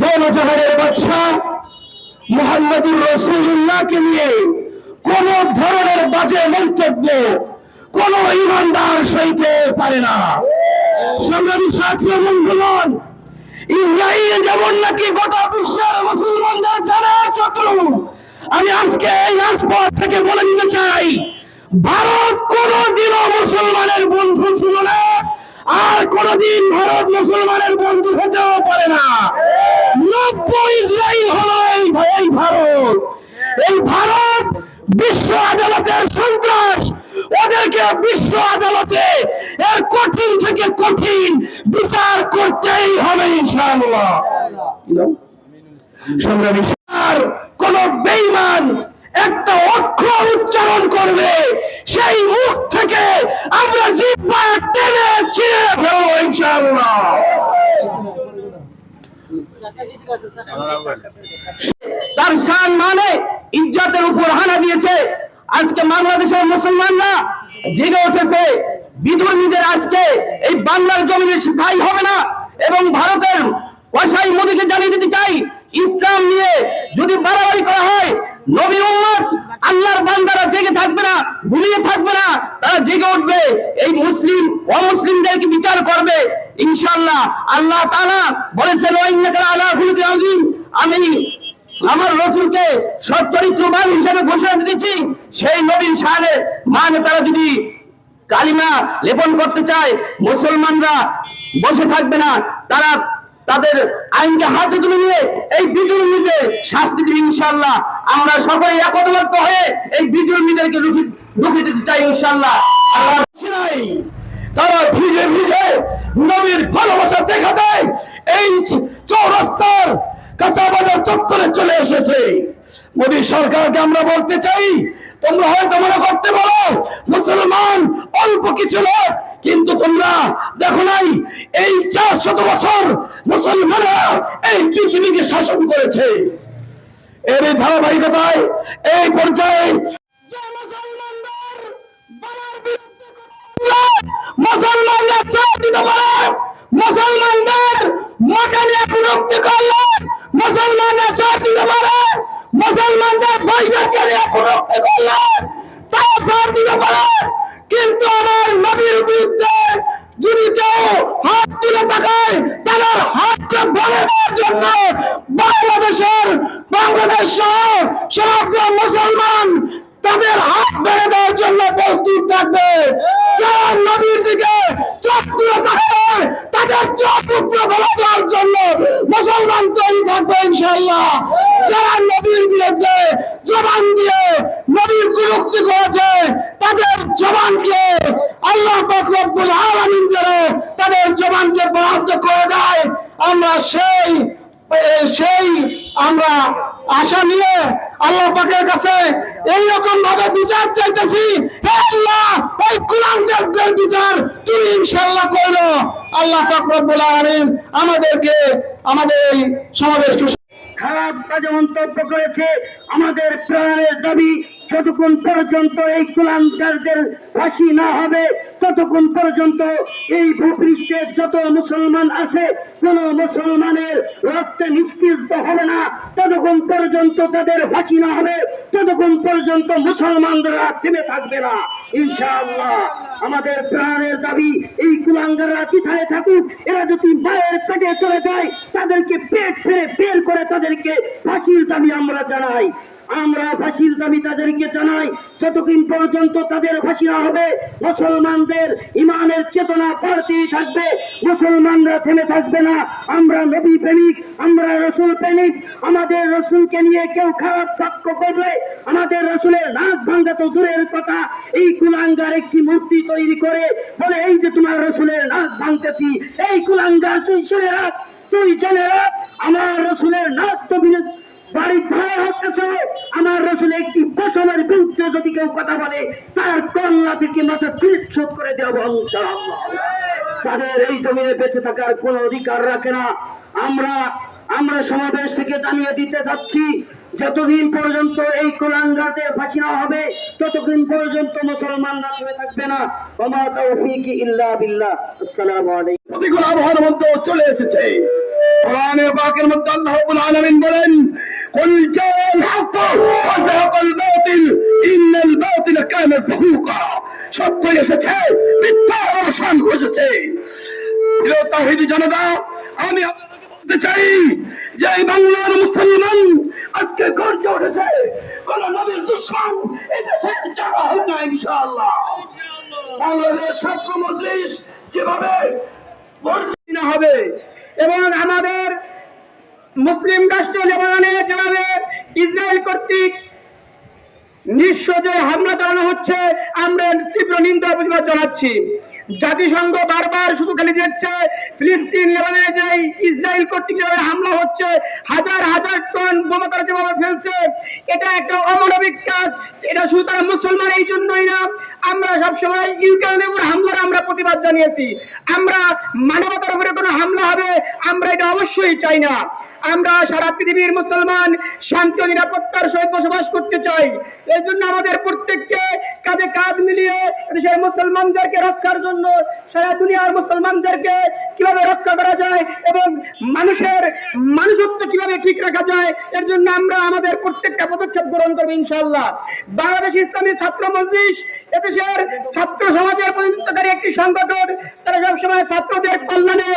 দৌলজাহানের বাদশাহ মোহাম্মদুর রসুল্লাহকে নিয়ে কোন ধরনের বাজে মন্তব্য কোন ইমানদার সইতে পারে না। সংগ্রামী সাথী বন্ধুগণ, ইসরায়েল যেমন নাকি গোটা বিশ্বের মুসলমানদের জানা শত্রু আমি আজকে এই রাজপথ থেকে বলে দিতে চাই, ভারত কোনদিনও মুসলমানের বন্ধু ছিল না, আর কোনদিন ভারত মুসলমানের বন্ধু হতেও পারে না। হলো ভারত। এই ভারত বিশ্ব আদালতের সন্ত্রাস। ওদেরকে বিশ্ব আদালতে এর কঠিন থেকে কঠিন বিচার করতেই হবে কোন বেঈমান একটা অক্ষর উচ্চারণ করবে, সেই মুখ থেকে আমরা জিব্বা টেনে ছিঁড়ে ফেলব ইনশাআল্লাহ। তার শান মানে ইজ্জতের উপর হানা দিয়েছে। আজকে বাংলাদেশের মুসলমানরা জেগে উঠেছে। বিধর্মীদের আজকে এই বাংলার জমিনে স্থায়ী হবে না এবং ভারতের ওয়াসাই মোদীকে জানিয়ে দিতে চাই, ইসলাম নিয়ে যদি বাড়াবাড়ি করা হয়, নবীর উম্মত আল্লাহর বান্দারা জেগে থাকবে না, ঘুমিয়ে থাকবে না, তারা জেগে উঠবে। এই মুসলিম, অমুসলিমদেরকে বিচার করবে। ইনশাআল্লাহ আল্লাহ তালা বলেছেন আমি আমার রসুলকে সচ্চরিত্রবান হিসেবে ঘোষণা দিতেছি, সেই নবীন সালে মানে তারা যদি কালিমা লেপন করতে চায়, মুসলমানরা বসে থাকবে না, তারা তাদের আইনকে হাতে তুলে নিয়ে এই বিদ্রোহীদের শাস্তি দিবে ইনশাল্লাহ আমরা সকলে একতাবদ্ধ হয়ে এই বিদ্রোহীদেরকে রুখে রুখে দিতে চাই ইনশাল্লাহ আল্লাহ তারা ভিজে ভিজে নবীর ভালোবাসা দেখা দেয়। এই চৌরাস্তার কাঁচা বাজার চত্বরে চলে এসেছে। মোদী সরকারকে আমরা বলতে চাই, তোমরা হয়তো মনে করতে পারো, মুসলমান অল্প কিছু লোক, কিন্তু তোমরা দেখো নাই, এই চার শত বছর মুসলমানরা এই পৃথিবীকে শাসন করেছে। এর ধারাবাহিকতায় এই পর্যায়ে যে মুসলমানদের বাবার বিরুদ্ধে কথা মুসলমানরা চাপ দিতে পারে। মুসলমানদের মাকানে প্রযুক্তি করলেন মুসলমানরা চাপ দিতে পারে। মুসলমানদের বৈদেরকে নিয়ে প্রযুক্তি করলেন তারা চাপ দিতে পারে। কিন্তু আমার নবীর বিরুদ্ধে যদি কেউ হাত তুলে তাকায়, তাদের হাতকে ভরে দেওয়ার জন্য বাংলাদেশের, বাংলাদেশ সহ সমগ্র মুসলমান তাদের হাত বেড়ে দেওয়ার জন্য প্রস্তুত থাকবে। যারা নবীর দিকে চোখ তুলে থাকবে তাদের চোখ উপরে বলে দেওয়ার জন্য মুসলমান তৈরি থাকবে ইনশাল্লাহ যারা নবীর বিরুদ্ধে জবান দিয়ে নবীর কুরুক্তি করেছে, তাদের জবানকে আল্লাহ রব্বুল আলামিন যেন তাদের জবানকে বরাদ্দ করে দেয়। আমরা সেই সেই আমরা আশা নিয়ে আল্লাহ পাকের কাছে এই রকম ভাবে বিচার চাইতেছি। হে আল্লাহ, ওই কুলাঙ্গের বিচার তুমি ইনশাআল্লাহ করো। আল্লাহ পাক রব্বুল আলামিন আমাদেরকে আমাদের এই সমাবেশকে খারাপ কাজে মন্তব্য করেছে। আমাদের প্রাণের দাবি যতক্ষণ পর্যন্ত এই কুলাঙ্কারদের ফাঁসি না হবে, ততক্ষণ পর্যন্ত এই ভূপৃষ্ঠে যত মুসলমান আছে, কোন মুসলমানের রক্তে নিষ্কৃষ্ট হবে না। ততক্ষণ পর্যন্ত তাদের ফাঁসি না হবে, ততক্ষণ পর্যন্ত মুসলমানরা থেমে থাকবে না। ইনশাআল্লাহ, আমাদের প্রাণের দাবি এই কুলাঙ্গাররা চিঠায় থাকুক, এরা যদি মায়ের পেটে চলে যায়, তাদেরকে পেট ফেরে বের করে তাদেরকে ফাঁসির দাবি আমরা জানাই। আমরা ফাঁসির দাবি তাদেরকে জানাই। যতদিন পর্যন্ত তাদের ফাঁসি হবে, মুসলমানদের ইমানের চেতনা বাড়তেই থাকবে, মুসলমানরা থেমে থাকবে না। আমরা নবী প্রেমিক, আমরা রসুল প্রেমিক, আমাদের রসুলকে নিয়ে কেউ খারাপ বাক্য করবে, আমাদের রসুলের নাক ভাঙ্গা তো দূরের কথা। এই কুলাঙ্গার একটি মূর্তি তৈরি করে বলে, এই যে তোমার রসুলের নাক ভাঙতেছি, এই কুলাঙ্গার তুই শুনে রাখ, তুই জেনে রাখ, আমার রসুলের নাক তো আমার সমাবেশ থেকে জানিয়ে দিতে চাচ্ছি যতদিন পর্যন্ত এই কোলাঙ্গাতে ফাঁসি না হবে, ততদিন পর্যন্ত মুসলমানরা থেমে থাকবে না। ওমা আলাইকুম। আবহাওয়ার মধ্যে চলে এসেছে। বলেন জাআল হক ওয়া যাহাকাল বাতিল ইন্নাল বাতিল কানা যাহুকা সত্য এসেছে মিথ্যার অবসান ঘটেছে। তাওহীদি জনতা, আমি বলতে চাই যে এই বাংলার মুসলমান আজকে গর্জে উঠেছে, কোন নবীর দুশ্মন এই দেশের জায়গা হবে না, ইনশাআল্লাহ। বাংলাদেশ ছাত্র মজলিস যেভাবে বর্জিত হবে, এবং আমাদের মুসলিম রাষ্ট্র লেবাননে যেভাবে ইসরায়েল কর্তৃক নিঃস্ব যে হামলা চালানো হচ্ছে, আমরা তীব্র নিন্দা প্রতিবাদ জানাচ্ছি। জাতিসংঘ বারবার শুধু খালি দেখছে ফিলিস্তিন, লেবাননে যে ইসরায়েল কর্তৃক যেভাবে হামলা হচ্ছে, হাজার হাজার টন বোমা তারা যেভাবে ফেলছে, এটা একটা অমানবিক কাজ। এটা শুধু তারা মুসলমান, এই জন্যই না, আমরা সবসময় ইউক্রেনের উপর হামলার আমরা প্রতিবাদ জানিয়েছি। আমরা মানবতার উপরে কোনো হামলা হবে, আমরা এটা অবশ্যই চাই না। আমরা সারা পৃথিবীর মুসলমান শান্তি ও নিরাপত্তার সহিত বসবাস করতে চাই। এর জন্য আমাদের প্রত্যেককে কাঁধে কাঁধ মিলিয়ে দেশের মুসলমানদেরকে রক্ষার জন্য, সারা দুনিয়ার মুসলমানদেরকে কীভাবে রক্ষা করা যায় এবং মানুষের মানুষত্ব কীভাবে ঠিক রাখা যায়, এর জন্য আমরা আমাদের প্রত্যেকটা পদক্ষেপ গ্রহণ করব ইনশাআল্লাহ। বাংলাদেশ ইসলামী ছাত্র মজলিস এদেশের ছাত্র সমাজের প্রতিনিধিত্বকারী একটি সংগঠন, তারা সবসময় ছাত্রদের কল্যাণে